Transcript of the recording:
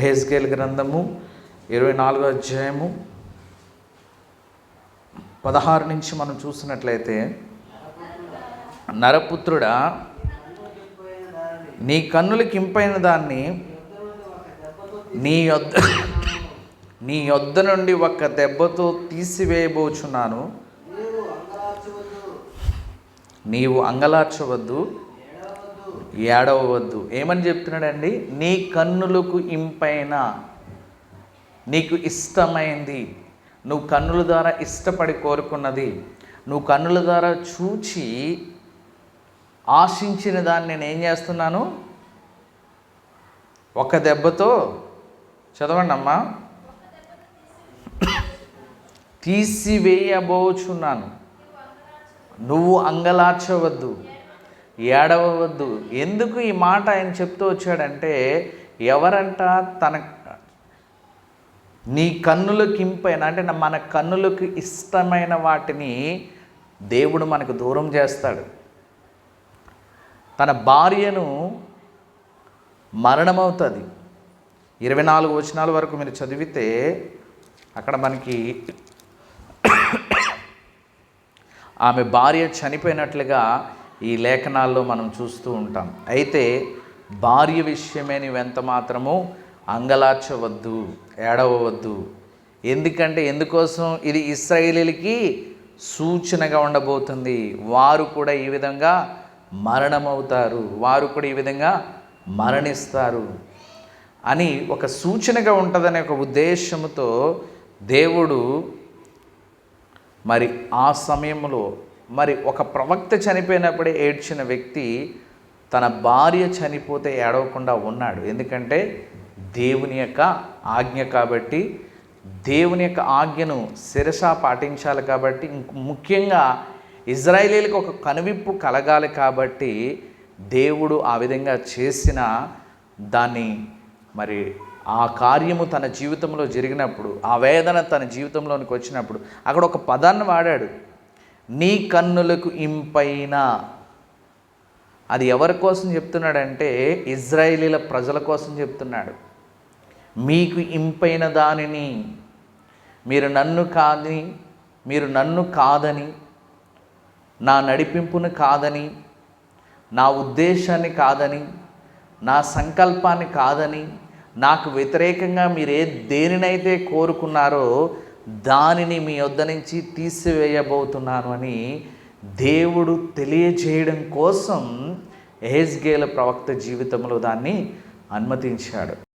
ఎహెస్కేల్ గ్రంథము ఇరవై నాలుగో అధ్యాయము పదహారు నుంచి మనం చూసినట్లయితే నరపుత్రుడా నీ కన్నులకి ఇంపైన దాన్ని నీ యొద్ నీ యొద్ద నుండి ఒక్క దెబ్బతో తీసివేయబోచున్నాను. నీవు అంగలార్చవద్దు. ఏడవద్దు ఏమని చెప్తున్నాడండి? నీ కన్నులకు ఇంపైన నీకు ఇష్టమైంది నువ్వు కన్నుల ద్వారా ఇష్టపడి కోరుకున్నది నువ్వు కన్నుల ద్వారా చూచి ఆశించిన దాన్ని నేను ఏం చేస్తున్నాను? ఒక దెబ్బతో చదవండి అమ్మా. తీసివేయబోచున్నాను. నువ్వు అంగలార్చవద్దు. ఏడవద్దు ఎందుకు ఈ మాట ఆయన చెప్తూ వచ్చాడంటే ఎవరంట తన నీ కన్నులకు ఇంపైన అంటే మన కన్నులకు ఇష్టమైన వాటిని దేవుడు మనకు దూరం చేస్తాడు. తన భార్యను మరణమవుతుంది. ఇరవై నాలుగు వచనాల వరకు మీరు చదివితే అక్కడ మనకి ఆమె భార్య చనిపోయినట్లుగా ఈ లేఖనాల్లో మనం చూస్తూ ఉంటాం. అయితే భార్య విషయమే నువ్వెంత మాత్రము అంగలార్చవద్దు ఏడవవద్దు. ఎందుకంటే ఎందుకోసం ఇది ఇస్రాయేలీలకి సూచనగా ఉండబోతుంది. వారు కూడా ఈ విధంగా మరణమవుతారు. వారు కూడా ఈ విధంగా మరణిస్తారు అని ఒక సూచనగా ఉంటుందనే ఒక ఉద్దేశంతో దేవుడు మరి ఆ సమయంలో మరి ఒక ప్రవక్త చనిపోయినప్పుడే ఏడ్చిన వ్యక్తి తన భార్య చనిపోతే ఏడవకుండా ఉన్నాడు. ఎందుకంటే దేవుని యొక్క ఆజ్ఞ కాబట్టి దేవుని యొక్క ఆజ్ఞను శిరస పాటించాలి కాబట్టి ముఖ్యంగా ఇజ్రాయేలీలకు ఒక కనువిప్పు కలగాలి కాబట్టి దేవుడు ఆ విధంగా చేసిన దాన్ని మరి ఆ కార్యము తన జీవితంలో జరిగినప్పుడు ఆ వేదన తన జీవితంలోనికి వచ్చినప్పుడు అక్కడ ఒక పదాన్ని వాడాడు. నీ కన్నులకు ఇంపైన. అది ఎవరి కోసం చెప్తున్నాడంటే ఇజ్రాయేలీల ప్రజల కోసం చెప్తున్నాడు. మీకు ఇంపైన దానిని మీరు నన్ను కాదని మీరు నన్ను కాదని నా నడిపింపును కాదని నా ఉద్దేశాన్ని కాదని నా సంకల్పాన్ని కాదని నాకు వ్యతిరేకంగా మీరు ఏ దేనినైతే కోరుకున్నారో దానిని మీ వద్ద నుంచి తీసివేయబోతున్నాను అని దేవుడు తెలియజేయడం కోసం ఎహెజ్గేల ప్రవక్త జీవితంలో దాన్ని అనుమతించాడు.